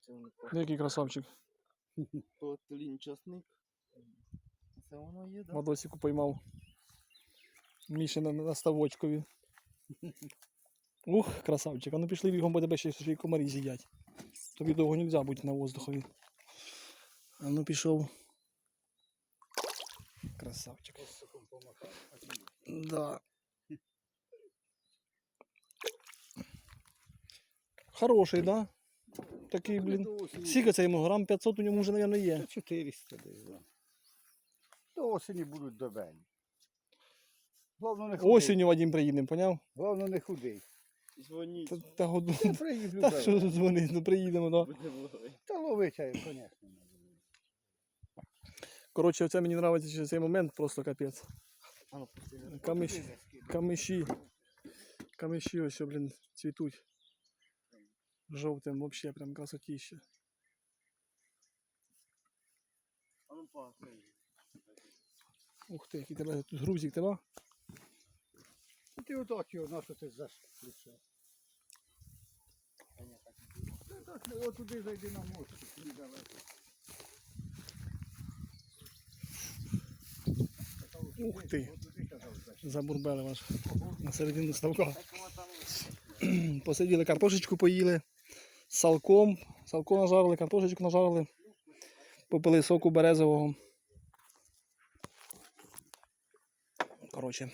Це воно Який красавчик. по тлін часник. Це воно є, да? Вадосику поймав. Міші на, на ставочкові. Ух, красавчик. А ну пішли бігом, бо тебе ще, ще й комарі з'їдять. Тобі довго не можна бути на воздухові. А ну пішов. Красавчик. Да. Хороший, да? Такий, блін. Скільки це йому? Грам 500 у ньому вже, мабуть, є. 400 десь, да. До осені будуть добені. Головне не худий. Осінню Вадим приїдемо, поняв? Головне не худий. Дзвоніть. Та, та, году. Приїду. Та що тут дзвонить, ну приїдемо, да. Та ловить, звісно. Коротше, оце мені подобається цей момент, просто капець. Ну. Камиш, камиші. Камиші ось, блін, цвітуть. Жовтим, вообще прям красотіще. А ну. Ух ти, який тебе тут грузик тебе. Ти отак його, на що ти зашлюся? Так, ну, от туди зайди на мост, туди далеко. Ух ти. Забурбели ваш на середину ставка. Посиділи, картошечку поїли. Салком. Салко нажарили, картошечку нажарили. Попили соку березового. Коротше.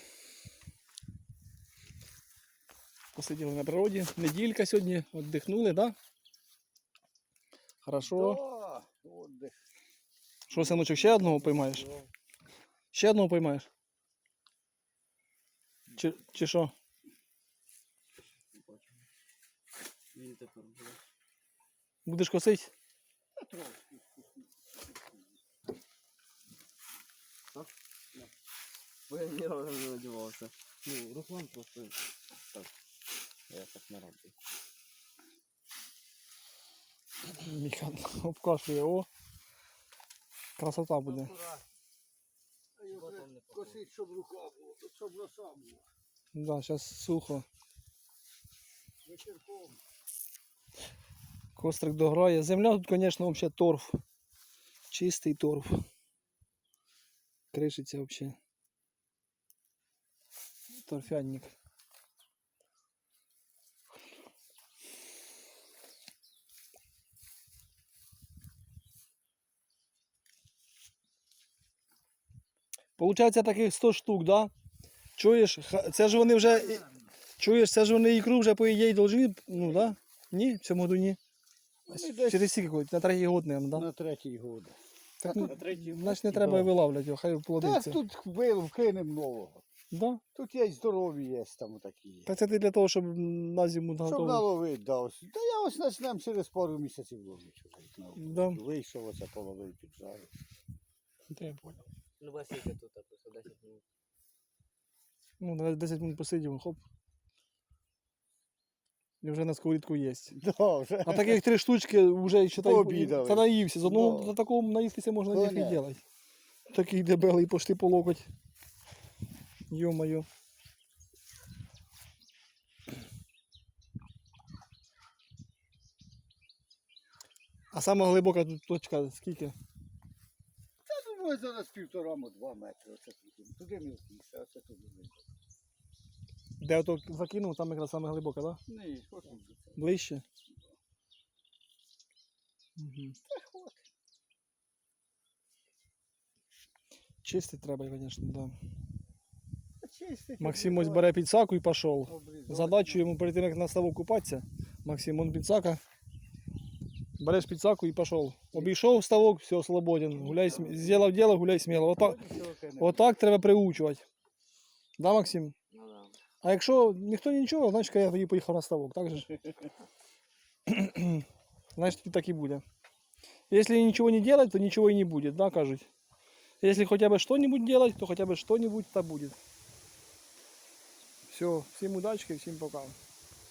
Посиділи на природі. Неділька сьогодні, віддихнули, да? Хорошо. Да. Що, синочок, ще одного поймаєш? Ще одного поймаєш? Чи, чи що? тепер буде. Будеш косить? Та трошки. Бо я ні разу не надівався. Ну, Руслан просто так. Я так не роблю. Міха обкашує, о. Красота буде. Акурат. А я вже Потім не попробую. Косить, щоб рука була, щоб роса була. Да, зараз сухо. Вечірком. Кострик дограє. Земля тут, звісно, взагалі торф. Чистий торф. Кришиться взагалі. Торфянник. Получається таких 100 штук, да? Чуєш, це ж вони вже. Чуєш, це ж вони ікру вже по ідеї должны, ну да? Ні, в цьому году ні. Десь Через скільки ходить? На третій год, мабуть, да? на третій год. Так, ну, На третій значить не треба і вилавляти його, хай Так, плодиться. тут вил вкинемо нового. Да? Тут є й здорові є там такі. Так це ти для того, щоб на зиму Щоб наготовити. наловити, да, ось. Та я ось почнемо через пару місяців ловити. Да. Вийшов оце половив піджарив. Та я понял. Ну, Василька тут просто 10 минут. Ну, давай 10 минут посидимо, хоп. І вже на сковорідку є. Да, вже. А таких три штучки вже считай, та наївся. З одного Да. на такому наїстися можна і робити. Такий дебелий пошти по локоть. Йо-моє. А сама глибока тут точка скільки? Я думаю, зараз півтора-два метри. Оце туди. Туди мілкіше, а це туди. Де ото закинув, там якраз саме глибока, так? Да? Ні, ось. Ближче. Угу. Чистить треба, звісно, да. Чистить, Максим ось бере підсаку і пішов. Задачу йому перед тим, як на ставок купатися. Максим, он підсака. Береш підсаку і пішов. Обійшов ставок, все, свободен. Гуляй, зробив діло, гуляй сміло. Отак, отак треба приучувати. Да, Максим? Ну да. А якщо ніхто нічого, значить я тоді поїхав на ставок, так же ж? Значить тоді так і буде. Якщо нічого не делать, то нічого і не буде, да, кажуть. Якщо хоча б що-нибудь делать, то хоча б що-нибудь та буде. Все, всім удачки, всім пока.